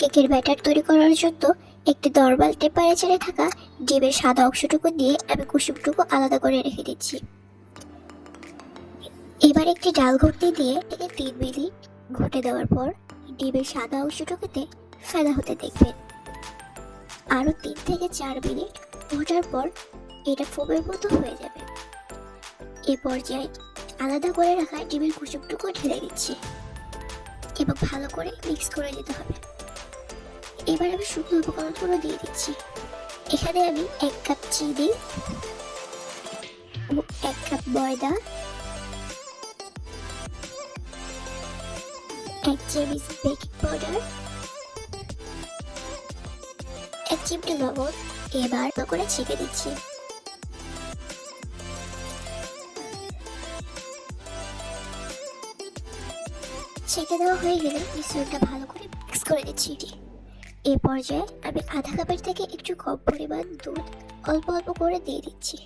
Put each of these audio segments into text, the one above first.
কেকের ব্যাটার তৈরি করার জন্য একটি নর্মাল টেম্পারেচারে থাকা ডিমের সাদা অংশটুকু দিয়ে আমি কুসুমটুকু আলাদা করে রেখে দিচ্ছি। এবার একটি ডাল ঘুরতে দিয়ে থেকে তিন মিনিট ঘটে দেওয়ার পর ডিমের সাদা অংশটুকুতে ফেলা হতে দেখবেন আরও তিন থেকে চার মিনিট ঘটার পর এটা ফোমের মতো হয়ে যাবে। এ পর্যায়ে আলাদা করে রাখা ডিমের কুসুমটুকু ঢেলে দিচ্ছি। এবং ভালো করে মিক্স করে দিতে হবে। এবার আমি শুকনো উপকরণগুলো দিয়ে দিচ্ছি। এখানে আমি এক কাপ চিনি, ও এক কাপ ময়দা, এক চামচ বেকিং পাউডার এক চিমটি লবণ এবার ভালো করে ছেঁকে দিচ্ছি। ছেঁকে দেওয়া হয়ে গেলে মিশ্রণটা ভালো করে মিক্স করে দিচ্ছি এই পর্যায়ে আমি আধা কাপের থেকে একটু কম পরিমাণ দুধ অল্প অল্প করে দিয়ে দিচ্ছি।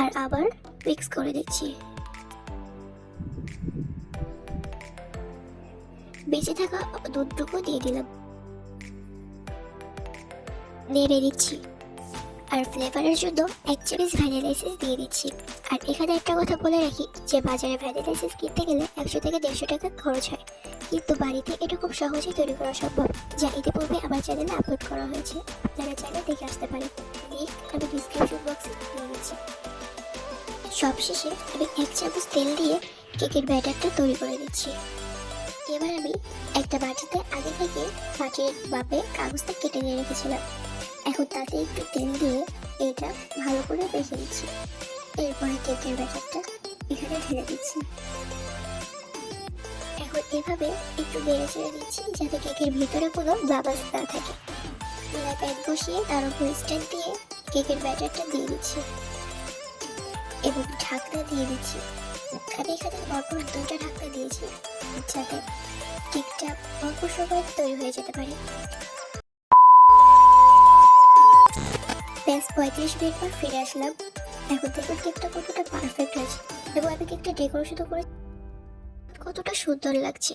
আর আবার মিক্স করে দিচ্ছি। বেঁচে থাকা দুধটুকু দিয়ে দিলাম। নেড়ে দিচ্ছি। আর ফ্লেভারের জন্য এক চামচ ভ্যানিলা এসেন্স দিয়ে দিচ্ছি। আর এখানে একটা কথা বলে রাখি, যে বাজারে ভ্যানিলা এসেন্স কিনতে গেলে একশো থেকে দেড়শো টাকা খরচ হয়। কিন্তু বাড়িতে এটা খুব সহজেই তৈরি করা সম্ভব। যা ইতিপূর্বে আমার চ্যানেলে আপলোড করা হয়েছে। আপনারা চাইলে দেখে আসতে পারেন। লিঙ্ক আমি ডিসক্রিপশন বক্সে দিয়ে দিচ্ছি। সবশেষে আমি এক চামচ তেল দিয়ে কেকের ব্যাটারটা তৈরি করে দিচ্ছি। এবার আমি একটা বাটিতে আগে থেকে মাটির মাপে কাগজটা কেটে নিয়ে রেখেছিলাম। এখন তাতে একটু তেল দিয়ে এটা ভালো করে বেঁচে দিচ্ছি এরপরে কেকের ব্যাটারটা এখানে ঢেলে দিচ্ছি। এভাবে একটু বেড়ে ছেড়ে দিচ্ছি, যাতে কেকের ভিতরে কোনো বাবাস না থাকে। চুলায় প্যান বসিয়ে তার উপর স্ট্যান্ড দিয়ে কেকের ব্যাটারটা দিয়ে দিচ্ছি। এবং ঢাকনা দিয়ে দিচ্ছি। আমি এখানে অল্প দুটো ঢাকনা দিয়েছি, যাতে কেকটা অল্প সময় তৈরি হয়ে যেতে পারে। ব্যাস, পঁয়ত্রিশ মিনিট পর ফিরে আসলাম। এখন দেখুন কেকটা কতটা পারফেক্ট হয়েছে। এবং আমি কেকটা ডেকোরেশন করে সুন্দর লাগছে।